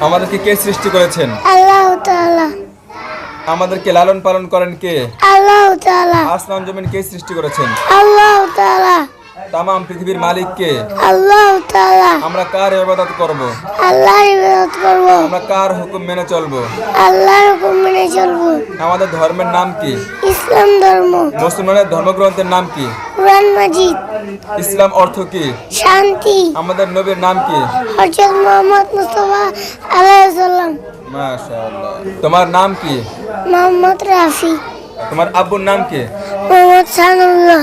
আমাদেরকে কে সৃষ্টি করেছেন? আল্লাহ তাআলা। আমাদেরকে লালন পালন করেন কে? আল্লাহ তাআলা। আসমান জমিন কে সৃষ্টি করেছেন? আল্লাহ তাআলা। তাম পৃথিবীর মালিক কে? আল্লাহ তাআলা। আমরা কার ইবাদত করব? আল্লাহর ইবাদত করব। আমরা কার হুকুম মেনে চলবো? আল্লাহর হুকুম চলবো আমাদের ধর্মের নাম কি? ইসলাম ধর্ম। মুসলমানের ধর্মগ্রন্থের নাম কি? কোরআন মাজিদ। ইসলাম অর্থ কি? শান্তি। আমাদের নবীর নাম কি? হযরত মুহাম্মদ মুস্তাফা আলাইহিস সালাম মাশাআল্লাহ। তোমার নাম কি? মোহাম্মদ রাফি। তোমার আব্বুর নাম কি? মোহাম্মদ সানুল্লাহ।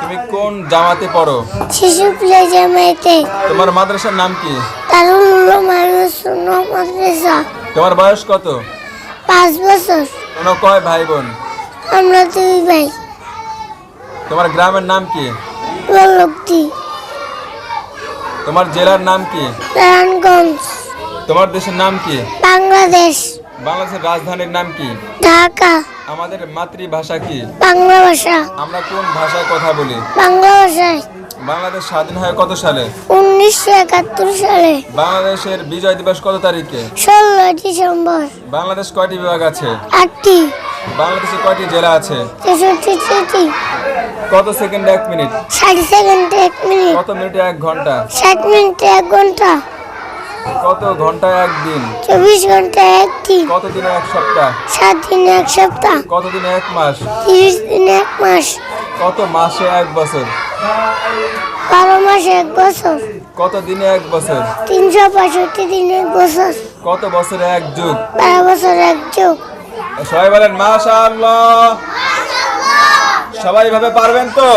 তুমি কোন জামাতে পড়ো? শিশু প্লে জামাইতে তোমার মাদ্রাসার নাম কি? দারুল উলুম আহলুস সুন্নাহ মাদ্রাসা। তোমার বয়স কত? পাঁচ বছর। তোমরা কয় ভাই বোন? আমরা দুই ভাই। তোমার গ্রামের নাম কি? লোকটি তোমার জেলার নাম কি? নারায়ণগঞ্জ। তোমার দেশের নাম কি? বাংলাদেশ। বাংলাদেশের রাজধানীর নাম কি? ঢাকা। আমাদের মাতৃভাষা কি? বাংলা ভাষা। আমরা কোন ভাষায় কথা বলি? বাংলা ভাষায়। বাংলাদেশ স্বাধীন হয় কত সালে? উনিশশো একাত্তর সালে। বাংলাদেশের বিজয় দিবস কত তারিখে? ষোলোই ডিসেম্বর বাংলাদেশ কয়টি বিভাগ আছে? আটটি বাংলাদেশে কয়টি জেলা আছে? তেষট্টি কত সেকেন্ডে এক মিনিট? ষাট সেকেন্ডে এক মিনিট। কত মিনিটে এক ঘণ্টা? ষাট মিনিটে এক ঘণ্টা। কত ঘন্টায় এক দিন? চব্বিশ ঘণ্টা এক দিন। কত দিনে এক সপ্তাহ? সাত দিনে এক সপ্তাহ। কত দিনে এক মাস? তিরিশ দিনে এক মাস। কত মাসে এক বছর? বারো মাসে এক বছর। কত দিনে এক বছর? তিনশো পঁয়ষট্টি দিনে এক বছর। কত বছরে এক যুগ? বারো বছর এক যুগ। সবাই বলেন মাশাআল্লাহ। সবাই ভাবে পারবেন তো?